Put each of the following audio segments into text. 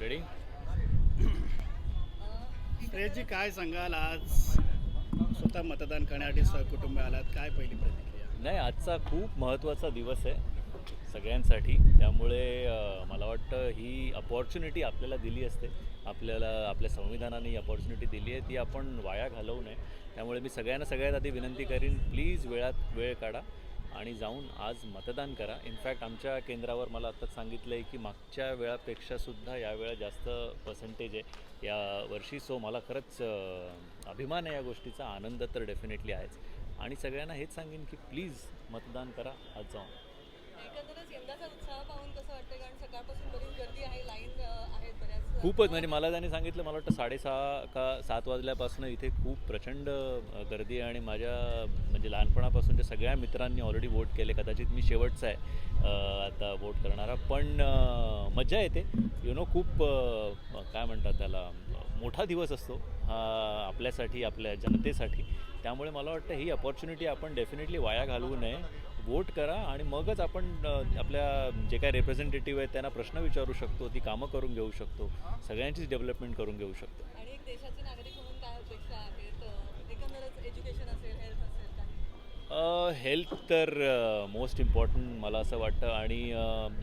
Ready श्रेयसजी काय सांगाल आज? स्वतः मतदान करण्यासाठी सहकुटुंब आलात. काय पहिली प्रतिक्रिया? नाही आजचा खूप महत्त्वाचा दिवस आहे सगळ्यांसाठी. त्यामुळे मला वाटतं ही अपॉर्च्युनिटी आपल्याला दिली असते. आपल्याला आपल्या संविधानाने ही अपॉर्च्युनिटी दिली आहे. ती आपण वाया घालवू नये. त्यामुळे मी सगळ्यांना सगळ्यात आधी विनंती करीन प्लीज वेळात वेळ काढा. आणि जाऊन आज मतदान करा. इनफॅक्ट आमच्या केंद्रावर मला आत्ताच सांगितलं आहे की मागच्या वेळापेक्षासुद्धा यावेळा जास्त पर्सेंटेज आहे. या वर्षी सो मला खरंच अभिमान आहे या गोष्टीचा. आनंद तर डेफिनेटली आहेच. आणि सगळ्यांना हेच सांगेन की प्लीज मतदान करा. आज जाऊन. एकंदरच यंदाचा उत्साह पाहून कसं वाटतं कारण सकाळपासून बरीच गर्दी आहे. लाईन खूपच म्हणजे मला त्यांनी सांगितलं मला वाटतं साडेसहा का सात वाजल्यापासून इथे खूप प्रचंड गर्दी आहे आणि माझ्या म्हणजे लहानपणापासूनच्या सगळ्या मित्रांनी ऑलरेडी वोट केले. कदाचित मी शेवटचा आहे आता वोट करणारा. पण मजा येते. यु नो खूप काय म्हणतात त्याला मोठा दिवस असतो हा आपल्यासाठी आपल्या जनतेसाठी. त्यामुळे मला वाटतं ही अपॉर्च्युनिटी आपण डेफिनेटली वाया घालवू नये. वोट करा आणि मगच आपण आपल्या जे काही रिप्रेझेंटेटिव्ह आहेत त्यांना प्रश्न विचारू शकतो ती कामं करून घेऊ शकतो. सगळ्यांचीच डेव्हलपमेंट करून घेऊ शकतो. आणि एक देशाचे नागरिक म्हणून काय अपेक्षा आहेत अं, एकंदरच एज्युकेशन असेल हेल्थ असेल हेल्थ तर मोस्ट इम्पॉर्टंट मला असं वाटतं आणि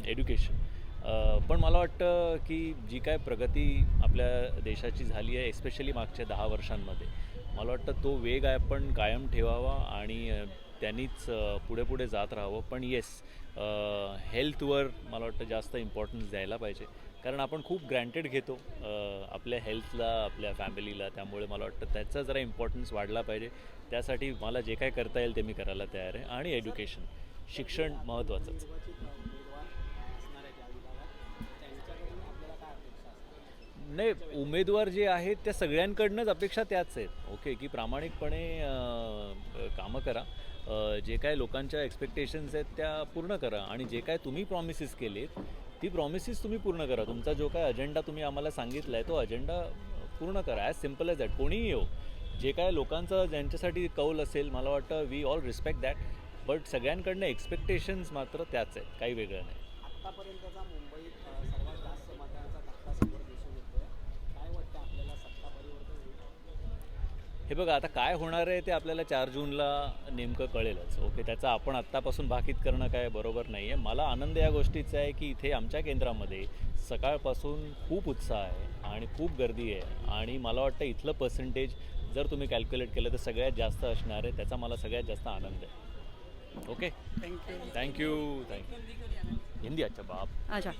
एड्युकेशन पण मला वाटतं की जी काय प्रगती आपल्या देशाची झाली आहे एस्पेशली मागच्या दहा वर्षांमध्ये मला वाटतं तो वेग आहे आपण कायम ठेवावा आणि त्यांनीच पुढे पुढे जात राहावं. पण येस हेल्थवर मला वाटतं जास्त इम्पॉर्टन्स द्यायला पाहिजे. कारण आपण खूप ग्रँटेड घेतो आपल्या हेल्थला आपल्या फॅमिलीला त्यामुळे मला वाटतं त्याचा जरा इम्पॉर्टन्स वाढला पाहिजे. त्यासाठी मला जे काय करता येईल ते मी करायला तयार आहे. आणि एज्युकेशन शिक्षण महत्त्वाचंच. नाही उमेदवार जे आहेत त्या सगळ्यांकडनंच अपेक्षा त्याच आहेत. ओके की प्रामाणिकपणे कामं करा. जे काय लोकांच्या एक्सपेक्टेशन्स आहेत त्या पूर्ण करा. आणि जे काय तुम्ही प्रॉमिसेस केलेत ती प्रॉमिसेस तुम्ही पूर्ण करा. तुमचा जो काय अजेंडा तुम्ही आम्हाला सांगितला आहे तो अजेंडा पूर्ण करा. ॲज सिंपल एज दॅट कोणीही येऊ जे काय लोकांचं ज्यांच्यासाठी कौल असेल मला वाटतं we all respect that but सगळ्यांकडनं expectations मात्र त्याच आहेत. काही वेगळं नाही. आत्तापर्यंतचा मुंबईत सर्वात जास्त हे बघा आता काय होणार आहे ते आपल्याला चार जूनला नेमकं कळेलच. ओके त्याचं आपण आत्तापासून भाकीत करणं काय बरोबर नाही आहे मला आनंद या गोष्टीचा आहे की इथे आमच्या केंद्रामध्ये सकाळपासून खूप उत्साह आहे आणि खूप गर्दी आहे. आणि मला वाटतं इथलं पर्सेंटेज जर तुम्ही कॅल्क्युलेट केलं तर सगळ्यात जास्त असणार आहे. त्याचा मला सगळ्यात जास्त आनंद आहे. Okay? Thank you thank you thank you Hindi अच्छा बाप. अच्छा.